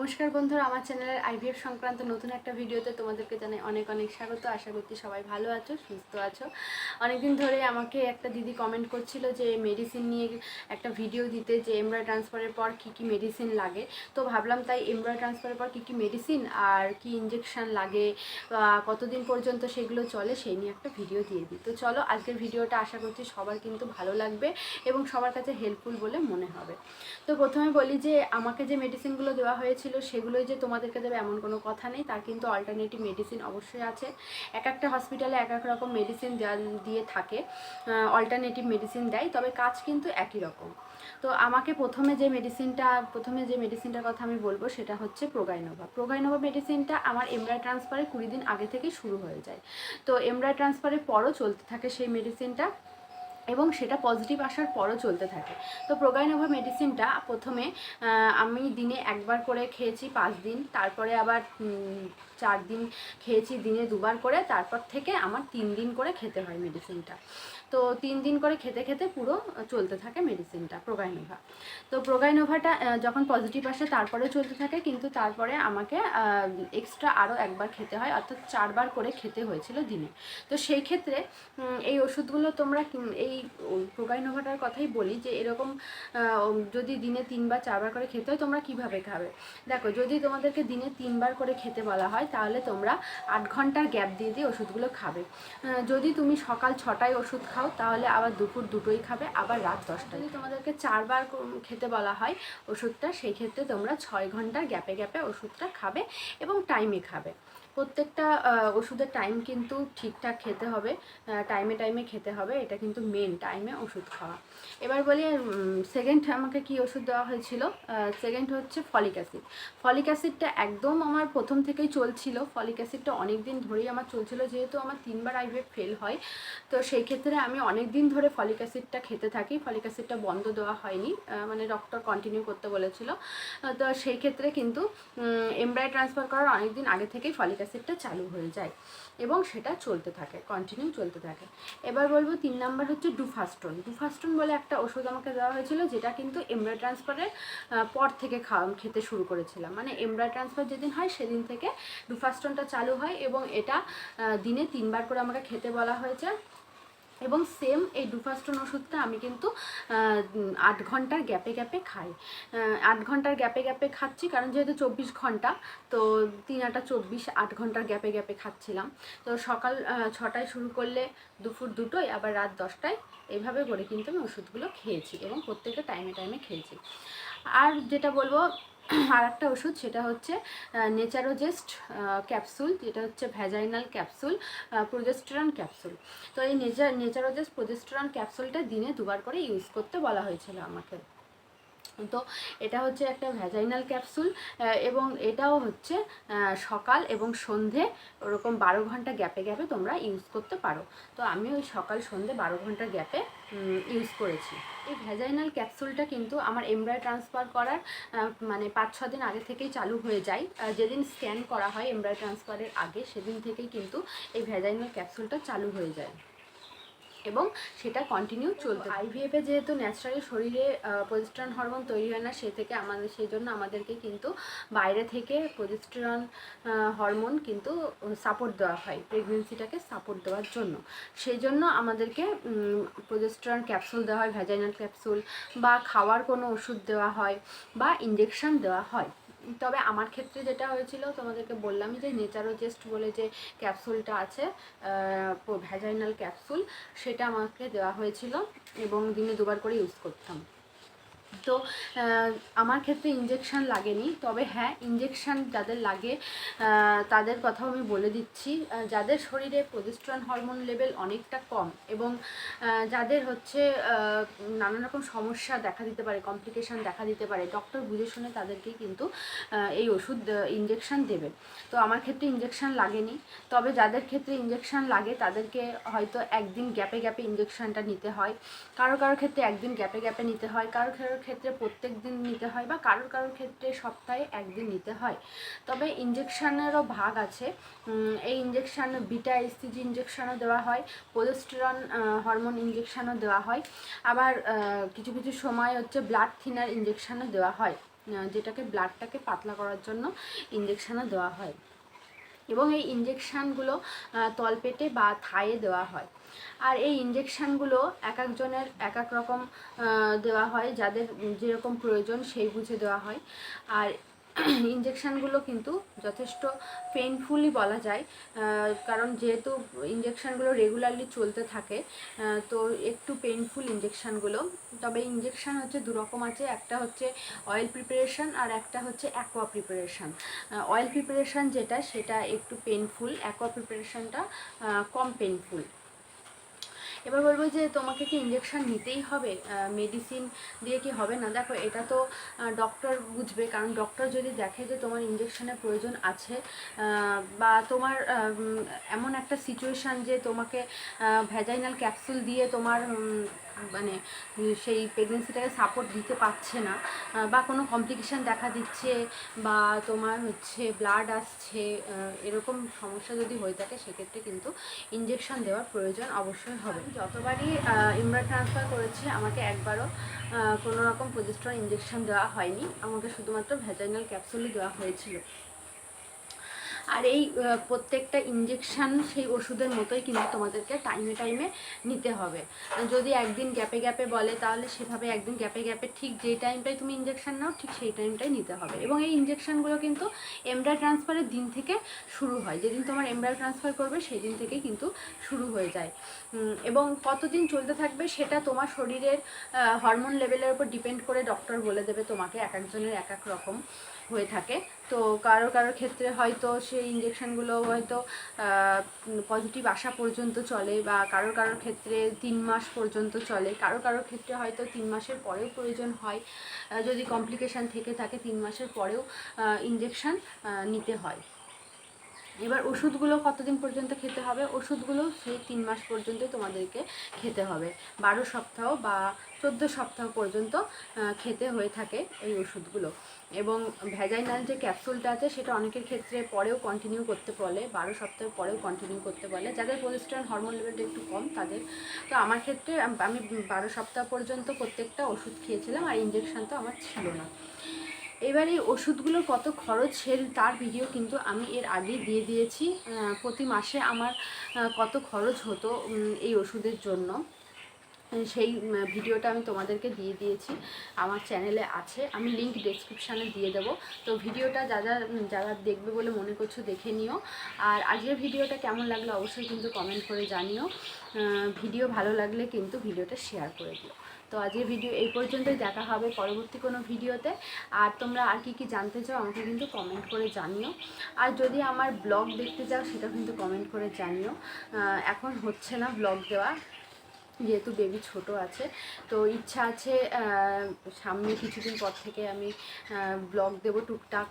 নমস্কার বন্ধুরা, আমার চ্যানেলের আইভিএফ সংক্রান্ত নতুন একটা ভিডিওতে তোমাদেরকে জানাই অনেক অনেক স্বাগত। আশা করছি সবাই ভালো আছো, সুস্থ আছো। অনেকদিন ধরে আমাকে একটা দিদি কমেন্ট করছিল যে মেডিসিন নিয়ে একটা ভিডিও দিতে যে এমব্রয় ট্রান্সফারের পর কী কী মেডিসিন লাগে। তো ভাবলাম তাই এমব্রয় ট্রান্সফারের পর কী কী মেডিসিন আর কি ইঞ্জেকশন লাগে কতদিন পর্যন্ত সেগুলো চলে সেই নিয়ে একটা ভিডিও দিয়ে দিই। তো চলো, আজকের ভিডিওটা আশা করছি সবার কিন্তু ভালো লাগবে এবং সবার কাছে হেল্পফুল বলে মনে হবে। তো প্রথমে বলি যে, আমাকে যে মেডিসিনগুলো দেওয়া হয়েছিল সেগুলোই যে তোমাদেরকে দেবে এমন কোনো কথা নেই। তার কিন্তু অল্টারনেটিভ মেডিসিন অবশ্যই আছে। এক একটা হসপিটালে এক এক রকম মেডিসিন দিয়ে থাকে অল্টারনেটিভ মেডিসিন দেয়, তবে কাজ কিন্তু একই রকম। তো আমাকে প্রথমে যে মেডিসিনটা প্রথমে যে মেডিসিনটার কথা আমি বলব সেটা হচ্ছে প্রোগাইনোভা প্রোগাইনোভা মেডিসিনটা আমার এমব্রয় ট্রান্সফারে কুড়ি দিন আগে থেকেই শুরু হয়ে যায়। তো এমব্রয় ট্রান্সফারের পরও চলতে থাকে সেই মেডিসিনটা এবং সেটা পজিটিভ আসার পরও চলতে থাকে। তো প্রোগাইনোভা মেডিসিনটা প্রথমে আমি দিনে একবার করে খেয়েছি, পাঁচ দিন। তারপরে আবার চার দিন খেয়েছি দিনে দুবার করে, তারপর থেকে আমার তিন দিন করে খেতে হয় মেডিসিনটা তো তিন দিন করে খেতে খেতে পুরো চলতে থাকে মেডিসিনটা প্রোগাইনোভা তো প্রোগাইনোভাটা যখন পজিটিভ আসে তারপরে চলতে থাকে, কিন্তু তারপরে আমাকে এক্সট্রা আরও একবার খেতে হয়, অর্থাৎ চারবার করে খেতে হয়েছিল দিনে। তো সেই ক্ষেত্রে এই ওষুধগুলো তোমরা এই প্রোগাইনোভাটার কথাই বলি যে, এরকম যদি দিনে তিনবার, চারবার করে খেতে হয়, তোমরা কীভাবে খাবে? দেখো, যদি তোমাদেরকে দিনে তিনবার করে খেতে বলা হয় তাহলে তোমরা আট ঘণ্টার গ্যাপ দিয়ে দিয়ে ওষুধগুলো খাবে। যদি তুমি সকাল ছটায় ওষুধ খাও, তাহলে আবার দুপুর দুটোই খাবে, আবার রাত দশটায়। যদি তোমাদেরকে চারবার খেতে বলা হয় ওষুধটা, সেই ক্ষেত্রে তোমরা ছয় ঘণ্টার গ্যাপে গ্যাপে ওষুধটা খাবে এবং টাইমে খাবে। প্রত্যেকটা ওষুধের টাইম কিন্তু ঠিকঠাক খেতে হবে। টাইমে টাইমে খেতে হবে, এটা কিন্তু মেন টাইমে ওষুধ খাওয়া। এবার বলি সেকেন্ড আমাকে কি ওষুধ দেওয়া হয়েছিল? সেকেন্ড হচ্ছে ফলিক অ্যাসিড। ফলিক অ্যাসিডটা একদম আমার প্রথম থেকেই চলছিল। ফলিক অ্যাসিডটা অনেক দিন ধরেই আমার চলছিল, যেহেতু আমার তিনবার আইভিএফ ফেল হয়। তো সেই ক্ষেত্রে আমি অনেক দিন ধরে ফলিক অ্যাসিডটা খেতে থাকি। ফলিক অ্যাসিডটা বন্ধ দেওয়া হয়নি। মানে ডক্টর কন্টিনিউ করতে বলেছিল। তো সেই ক্ষেত্রে কিন্তু এমব্রাই ট্রান্সফার করার অনেক দিন আগে থেকেই ফলিক অ্যাসিডটা চালু হয়ে যায় এবং সেটা চলতে থাকে কন্টিনিউ চলতে থাকে। এবার বলব তিন নাম্বার হচ্ছে ডুফাস্টন। ডুফাস্টন বলে একটা ওষুধ আমাকে দেওয়া হয়েছিল যেটা কিন্তু এমরা ট্রান্সফারের পর থেকে খাওয়া খেতে শুরু করেছিলাম। মানে এমরা ট্রান্সফার যেদিন হয় সেদিন থেকে ডুফাস্টনটা চালু হয় এবং এটা দিনে তিনবার করে আমাকে খেতে বলা হয়েছে। এবং সেম এই ডুফাস্টন ওষুধটা আমি কিন্তু আট ঘণ্টার গ্যাপে গ্যাপে খাই। আট ঘণ্টার গ্যাপে গ্যাপে খাচ্ছি, কারণ যেহেতু চব্বিশ ঘণ্টা, তো তিন আটা চব্বিশ, আট ঘণ্টার গ্যাপে গ্যাপে খাচ্ছিলাম। তো সকাল ছটায় শুরু করলে দুপুর দুটোয়, আবার রাত দশটায় এইভাবে করে কিন্তু আমি ওষুধগুলো খেয়েছি এবং প্রত্যেকটা টাইমে টাইমে খেয়েছি। আর যেটা বলব আর একটা ওষুধ সেটা হচ্ছে নেচারোজেস্ট ক্যাপসুল, যেটা হচ্ছে ভ্যাজাইনাল ক্যাপসুল প্রোজেস্টেরন ক্যাপসুল। তো এই নেচার, নেচারোজেস্ট, প্রোজেস্টেরন ক্যাপসুলটা দিনে দুবার করে ইউজ করতে বলা হয়েছিল আমাকে। তো এটা হচ্ছে একটা ভ্যাজাইনাল ক্যাপসুল এবং এটাও হচ্ছে সকাল এবং সন্ধে ওরকম বারো ঘণ্টা গ্যাপে গ্যাপে তোমরা ইউজ করতে পারো। তো আমি ওই সকাল, সন্ধে বারো ঘণ্টা গ্যাপে ইউজ করেছি। এই ভ্যাজাইনাল ক্যাপসুলটা কিন্তু আমার এমব্রয় ট্রান্সফার করার মানে পাঁচ ছ দিন আগে থেকেই চালু হয়ে যায়। যেদিন স্ক্যান করা হয় এমব্রয় ট্রান্সফারের আগে, সেদিন থেকেই কিন্তু এই ভ্যাজাইনাল ক্যাপসুলটা চালু হয়ে যায়। এবং সেটা কন্টিনিউ চলতে আইভিএফে যেহেতু ন্যাচারালি শরীরে প্রজেস্ট্রন হরমোন তৈরি হয় না, সে থেকে আমাদের, সেই জন্য আমাদেরকে কিন্তু বাইরে থেকে প্রজেস্ট্রন হরমোন কিন্তু সাপোর্ট দেওয়া হয় প্রেগনেন্সিটাকে সাপোর্ট দেওয়ার জন্য। সেই জন্য আমাদেরকে প্রজেস্ট্রন ক্যাপসুল দেওয়া হয় ভ্যাজাইনাল ক্যাপসুল বা খাওয়ার কোনো ওষুধ দেওয়া হয় বা ইঞ্জেকশন দেওয়া হয়। তবে আমার ক্ষেত্রে যেটা হয়েছিল, তোমাদেরকে বললাম যে নেচারোজেস্ট বলে যে ক্যাপসুলটা আছে ভ্যাজাইনাল ক্যাপসুল সেটা আমাকে দেওয়া হয়েছিল এবং দিনে দুবার করে ইউজ করতাম। তো আমার ক্ষেত্রে ইঞ্জেকশান লাগেনি। তবে হ্যাঁ ইঞ্জেকশান যাদের লাগে তাদের কথাও আমি বলে দিচ্ছি। যাদের শরীরে প্রজেস্ট্রন হরমোন লেভেল অনেকটা কম এবং যাদের হচ্ছে নানান রকম সমস্যা দেখা দিতে পারে কমপ্লিকেশান দেখা দিতে পারে ডক্টর বুঝে শুনে তাদেরকেই কিন্তু এই ওষুধ ইঞ্জেকশান দেবে। তো আমার ক্ষেত্রে ইঞ্জেকশান লাগেনি। তবে যাদের ক্ষেত্রে ইঞ্জেকশান লাগে, তাদেরকে হয়তো একদিন গ্যাপে গ্যাপে ইঞ্জেকশানটা নিতে হয়। কারও কারোর ক্ষেত্রে একদিন গ্যাপে গ্যাপে নিতে হয়, কারও কারোর ক্ষেত্রে প্রত্যেক দিন নিতে হয় বা কারোর কারোর ক্ষেত্রে সপ্তাহে একদিন নিতে হয়। তবে ইঞ্জেকশানেরও ভাগ আছে। এই ইঞ্জেকশান বিটা এসসিজি ইঞ্জেকশানও দেওয়া হয় পোলেস্টেরন হরমোন ইঞ্জেকশানও দেওয়া হয়। আবার কিছু কিছু সময় হচ্ছে ব্লাড থিনার ইঞ্জেকশানও দেওয়া হয়। যেটাকে ব্লাডটাকে পাতলা করার জন্য ইঞ্জেকশানও দেওয়া হয়। এবং এই ইঞ্জেকশানগুলো তলপেটে বা থায়ে দেওয়া হয়। আর এই ইঞ্জেকশানগুলো এক একজনের এক এক রকম দেওয়া হয়, যাদের যেরকম প্রয়োজন সেই বুঝে দেওয়া হয়। আর ইঞ্জেকশানগুলো কিন্তু যথেষ্ট পেনফুলই বলা যায়। কারণ যেহেতু ইঞ্জেকশানগুলো রেগুলারলি চলতে থাকে তো একটু পেনফুল ইঞ্জেকশানগুলো তবে ইঞ্জেকশান হচ্ছে দু রকম আছে, একটা হচ্ছে অয়েল প্রিপারেশন আর একটা হচ্ছে অ্যাকোয়া প্রিপারেশন অয়েল প্রিপারেশন যেটা, সেটা একটু পেনফুল অ্যাকোয়া প্রিপারেশনটা কম পেনফুল এবার বলব যে তোমাকে কি ইঞ্জেকশান নিতেই হবে? মেডিসিন দিয়ে কি হবে না? দেখো, এটা তো ডক্টর বুঝবে। কারণ ডক্টর যদি দেখে যে তোমার ইঞ্জেকশনের প্রয়োজন আছে বা তোমার এমন একটা সিচুয়েশান যে তোমাকে ভ্যাজাইনাল ক্যাপসুল দিয়ে তোমার মানে সেই প্রেগনেন্সিটাকে সাপোর্ট দিতে পারছে না বা কোনো কমপ্লিকেশান দেখা দিচ্ছে বা তোমার হচ্ছে ব্লাড আসছে এরকম সমস্যা যদি হয়ে থাকে সেক্ষেত্রে কিন্তু ইঞ্জেকশন দেওয়ার প্রয়োজন অবশ্যই হবে। যতবারই ইমরা ট্রান্সফার করেছি আমাকে একবারও আহ, কোনো রকম প্রজেস্ট্রন ইঞ্জেকশন দেওয়া হয়নি। আমাকে শুধুমাত্র ভ্যাজাইনাল ক্যাপসুলই দেওয়া হয়েছিল। আর এই প্রত্যেকটা ইঞ্জেকশান সেই ওষুধের মতোই কিন্তু তোমাদেরকে টাইমে টাইমে নিতে হবে। যদি একদিন গ্যাপে গ্যাপে বলে, তাহলে সেভাবে একদিন গ্যাপে গ্যাপে ঠিক যে টাইমটাই তুমি ইঞ্জেকশান নাও, ঠিক সেই টাইমটাই নিতে হবে। এবং এই ইঞ্জেকশানগুলো কিন্তু এমব্রাই ট্রান্সফারের দিন থেকে শুরু হয়। যেদিন তোমার এমব্রাই ট্রান্সফার করবে সেই দিন থেকেই কিন্তু শুরু হয়ে যায়। এবং কতদিন চলতে থাকবে সেটা তোমার শরীরের হরমোন লেভেলের উপর ডিপেন্ড করে ডক্টর বলে দেবে তোমাকে এক একজনের এক এক রকম। হয়ে থাকে। তো কারও কারও ক্ষেত্রে হয়তো সেই ইঞ্জেকশানগুলো হয়তো পজিটিভ আসা পর্যন্ত চলে বা কারও কারোর ক্ষেত্রে তিন মাস পর্যন্ত চলে। কারও কারোর ক্ষেত্রে হয়তো তিন মাসের পরেও প্রয়োজন হয়। যদি কমপ্লিকেশান থেকে থাকে, তিন মাসের পরেও ইঞ্জেকশান নিতে হয়। এবার ওষুধগুলো কতদিন পর্যন্ত খেতে হবে? ওষুধগুলো সেই তিন মাস পর্যন্ত তোমাদেরকে খেতে হবে। বারো সপ্তাহ বা চোদ্দ সপ্তাহ পর্যন্ত খেতে হয়ে থাকে এই ওষুধগুলো। এবং ভ্যাজাইনাল যে ক্যাপসুলটা আছে, সেটা অনেকের ক্ষেত্রে পরেও কন্টিনিউ করতে বলে, বারো সপ্তাহ পরেও কন্টিনিউ করতে বলে। যাদের প্রোজেস্টেরন হরমোন লেভেলটা একটু কম, তাদের তো আমার ক্ষেত্রে, আমি বারো সপ্তাহ পর্যন্ত প্রত্যেকটা ওষুধ খেয়েছিলাম, আর ইঞ্জেকশন তো আমার ছিল না। এবার এই ওষুধগুলোর কত খরচ সেল তার ভিডিও কিন্তু আমি এর আগে দিয়ে দিয়েছি। প্রতি মাসে আমার কত খরচ হতো এই ওষুধের জন্য। সেই ভিডিওটা আমি তোমাদেরকে দিয়ে দিয়েছি। আমার চ্যানেলে আছে। আমি লিঙ্ক ডেসক্রিপশানে দিয়ে দেবো। তো ভিডিওটা যা যা যারা দেখবে বলে মনে করছ দেখে নিও। আর আজকের ভিডিওটা কেমন লাগল অবশ্যই কিন্তু কমেন্ট করে জানিও। ভিডিও ভালো লাগলে কিন্তু ভিডিওটা শেয়ার করে দিও। তো আজকের ভিডিও এই পর্যন্তই। দেখা হবে পরবর্তী কোনো ভিডিওতে। আর তোমরা আর কি কি জানতে চাও আমাকে কিন্তু কমেন্ট করে জানিও। আর যদি আমার ব্লগ দেখতে চাও সেটা কিন্তু কমেন্ট করে জানিও। এখন হচ্ছে না ব্লগ দেওয়া। যেহেতু বেবি ছোট আছে, তো ইচ্ছা আছে সামনে কিছুদিন পর থেকে আমি ব্লগ দেব, টুকটাক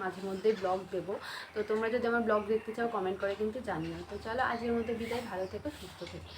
মাঝে মধ্যেই ব্লগ দেব। তো তোমরা যদি আমার ব্লগ দেখতে চাও কমেন্ট করে কিন্তু জানিও। তো চলো আজকের মধ্যে বিদায়, ভালো থেকো, সুস্থ থেকো।